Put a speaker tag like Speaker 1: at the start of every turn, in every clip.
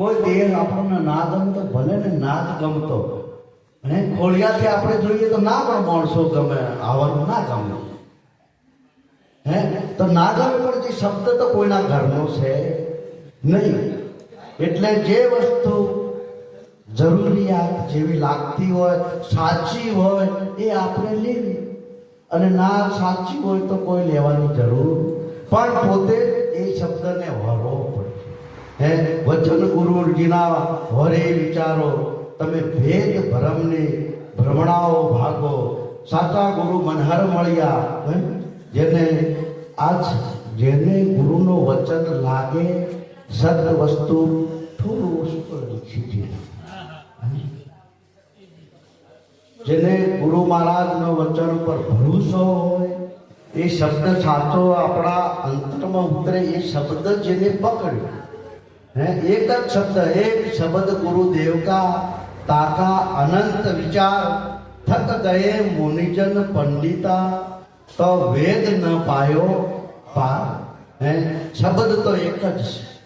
Speaker 1: કોઈ દેહ આપણને ના ગમતો, ભલે ને ના જ ગમતો. અને ખોળિયાથી આપણે જોઈએ તો ના પણ માણસો ગમે, આવવાનું ના ગમે. હે? તો ના ગમે પણ જે શબ્દ તો કોઈના ઘરનો છે નહીં. એટલે જે વસ્તુ જરૂરિયાત જેવી લાગતી હોય, સાચી હોય, એ આપણે લેવી. અને ના સાચી હોય તો કોઈ લેવાની જરૂર. પણ પોતે એ શબ્દને પડે હે વચન ગુરુજીના વરે વિચારો, તમે ભેદ ભરમને ભ્રમણાઓ ભાગો. સાચા ગુરુ મનહર મળ્યા જેને આજ જેને ગુરુનો વચન લાગે સદ વસ્તુ થોડું ઓછું જેને ગુરુ મહારાજનો વચન ઉપર ભરોસો હોય, એ શબ્દ સાચો આપણા અંતરમાં ઉતરે, એ શબ્દ જેને પકડ્યો. એક જ શબ્દ, એક શબ્દ ગુરુદેવ કા તાકા અનંત વિચાર થક ગયે મુનિજન પંડિતા. તો વેદ ન પાયો પાર. હે? શબ્દ તો એક જ છે.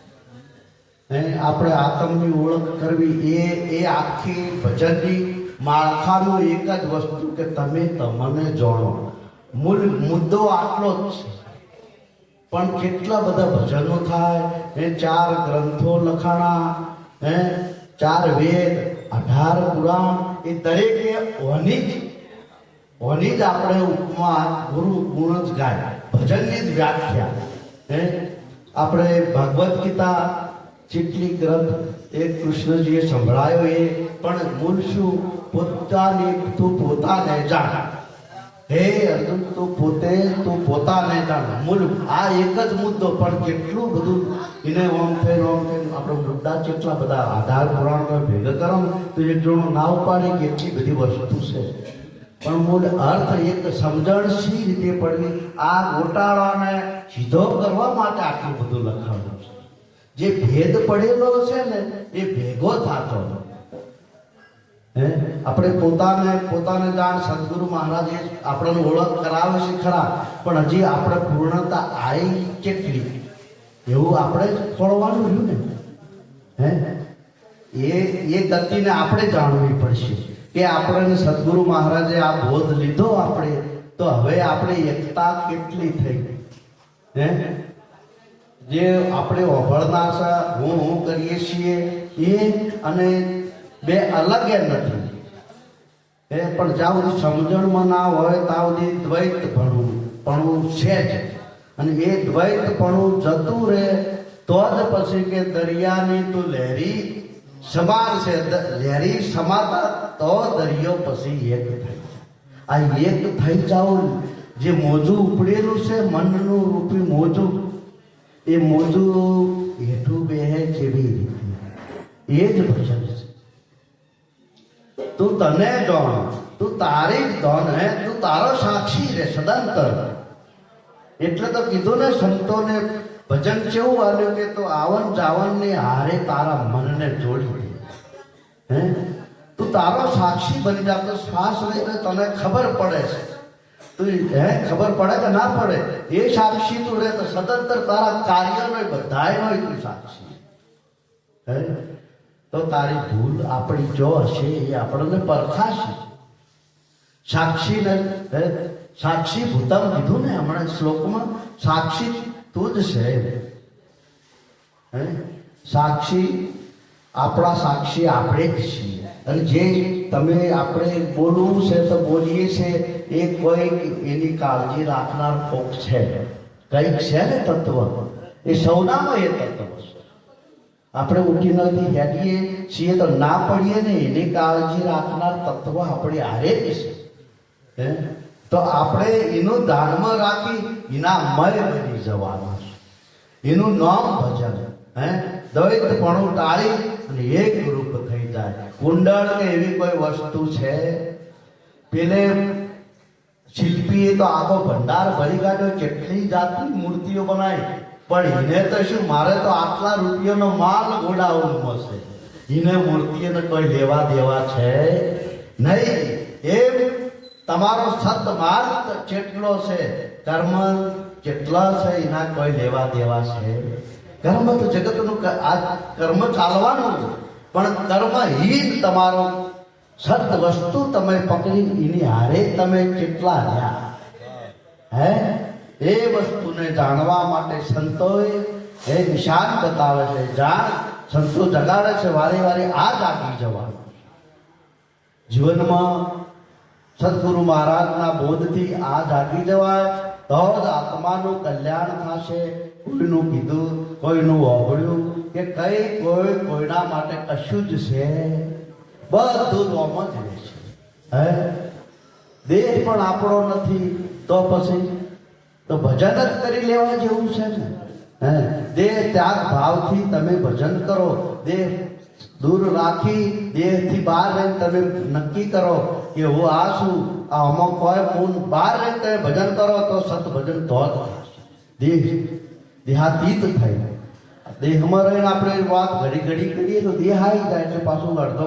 Speaker 1: હે? આપણે આત્મની ઓળખ કરવી એ એ આખી ભજનની માળખાનો એક જ વસ્તુ કે તમે તમને જાણો મૂળ મુદ્દો આટલો જ છે. પણ કેટલા બધા ભજનો થાય એ ચાર ગ્રંથો લખાણા, હે, ચાર વેદ, અઢાર પુરાણ, એ દરેકે ઓની જ ઓની જ આપણે ઉપમા, ગુરુ ગુણ જ ગાય. ભજનની જ વ્યાખ્યા. હે, આપણે ભગવદ્ ગીતા જેટલી ગ્રંથ એ કૃષ્ણજીએ સંભળાયો એ, પણ મૂળ શું? પોતાની તું પોતાને જાણ. હે, અર્જુન, તું પોતે તું ને આ એક જ મુદ્દો, પણ કેટલું બધું એને ઓમ ફેર ઓમ ફેર આપણે મુદ્દા કેટલા બધા આધાર પુરાણ ભેગા કરો તો એક જણો ના ઉપાડે કેટલી બધી વસ્તુ છે. પણ મૂળ અર્થ એક સમજણ સી રીતે પડવી આ ગોટાળાને સીધો કરવા માટે આટલું બધું લખાણું છે. જે ભેદ પડેલો છે ને, એ ભેગો થતો હે? આપણે પોતાને પોતાને જાણ સદગુરુ મહારાજે આપણને ઓળખ કરાવે છે ખરા, પણ હજી આપણે પૂર્ણતા આવી કેટલી? એવું આપણે જ ખોળવાનું રહ્યું ને? હે? એ એ ગતિને આપણે જાણવી પડશે કે આપણને સદગુરુ મહારાજે આ બોધ લીધો આપણે, તો હવે આપણે એકતા કેટલી થઈ? હે? જે આપણે ઓભળનાર હું હું કરીએ છીએ, એ અને બે અલગ નથી. એ પણ જાવ સમજણમાં ના હોય તાવની દ્વૈત ભણવું પણ છે જ. અને એ દ્વૈત પણ જતું રહે તો જ પછી કે દરિયાની તો લહેરી સમાન છે. લહેરી સમાતા તો દરિયો પછી એક થઈ આ એક થઈ જાવ જે મોજું ઉપડેલું છે, મનનું રૂપી મોજું. એ મોજું હેઠું બેહે કેવી રીતે. એ જ ભજન છે. તું તને જાણ તું તારી જ ધન હે. તું તારો સાક્ષી રે સદંતર. એટલે તો કીધું ને સંતોને, ભજન કેવું આવ્યું કે તો આવન જાવન ને હારે તારા મનને જોડી હે? તું તારો સાક્ષી બની જા. તો શ્વાસ લઈને તને ખબર પડે છે. તું હે? ખબર પડે કે ના પડે? એ સાક્ષી તું રહે તો સદંતર તારા કાર્યનો બધાયનો તું સાક્ષી હે? તો તારી ભૂલ આપણી જો હશે એ આપણને પરખાશે. સાક્ષીને સાક્ષી ભૂતમ કીધું ને હમણાં શ્લોકમાં, સાક્ષી તું જ છે. હે, સાક્ષી, આપણા સાક્ષી આપણે જ છીએ. અને જે તમે આપણે બોલવું છે તો બોલીએ છે, એ કોઈ એની કાળજી રાખનાર કોક છે. કંઈક છે ને તત્વ. એ સૌનામાં એ તત્વ છે. આપણે ઉઠી નથી હેડીએ છીએ તો ના પડીએ ને એની કાળજી રાખનાર તત્વ આપણે હારે જ છે. હે? તો આપણે એનું ધ્યાનમાં રાખી એના મય બની જવાનું છે. એનું નામ ભજન, હે? દ્વૈતપણું ટાળી અને એક રૂપ થઈ જાય. કુંડળ કે એવી કોઈ વસ્તુ છે? પેલે શિલ્પીએ તો આખો ભંડાર ભરી કાઢ્યો, કેટલી જાતની મૂર્તિઓ બનાવી? પણ એને તો શું, મારે તો આટલા રૂપિયાનો માલ ગોડાઉનમાં છે. એને મૂર્તિઓને કોઈ લેવા દેવા છે નહીં. એમ તમારો સત માર્ગ કેટલો છે, કર્મ કેટલા છે, એના કોઈ લેવા દેવા છે. કર્મ તો જગતનું આ કર્મ ચાલવાનું છે. પણ કર્મહીન તમારો. સત વસ્તુ તમે પકડી, એની હારે તમે કેટલા રહ્યા. હે? એ વસ્તુને જાણવા માટે સંતોએ એ નિશાન બતાવે છે. જાણ સંતો જગાડે છે. વારે વારે આ જાગી જવાનું. જીવનમાં સદગુરુ મહારાજના બોધથી આ જાગી જવાય તો જ આત્માનું કલ્યાણ થશે. કોઈનું કીધું, કોઈનું ઓગળ્યું કે કઈ કોઈ કોઈના માટે કશું જ છે. બધું રોમ જ રહે છે. હે? દેહ પણ આપણો નથી, તો પછી તો ભજન જ કરી લેવા જેવું છે ને? હે? દેહ ત્યાગ ભાવથી તમે ભજન કરો. દેહ દૂર રાખી દેહથી બહાર રહીને તમે નક્કી કરો કે હું આ છું, આ અમુક હોય પૂન બહાર રહીને તમે ભજન કરો તો સત ભજન તો જ દેહ, દેહાતીત થાય. દેહમાં રહીને આપણે વાત ઘડી ઘડી કરીએ તો દેહ આવી જાય છે, પાછું અડધો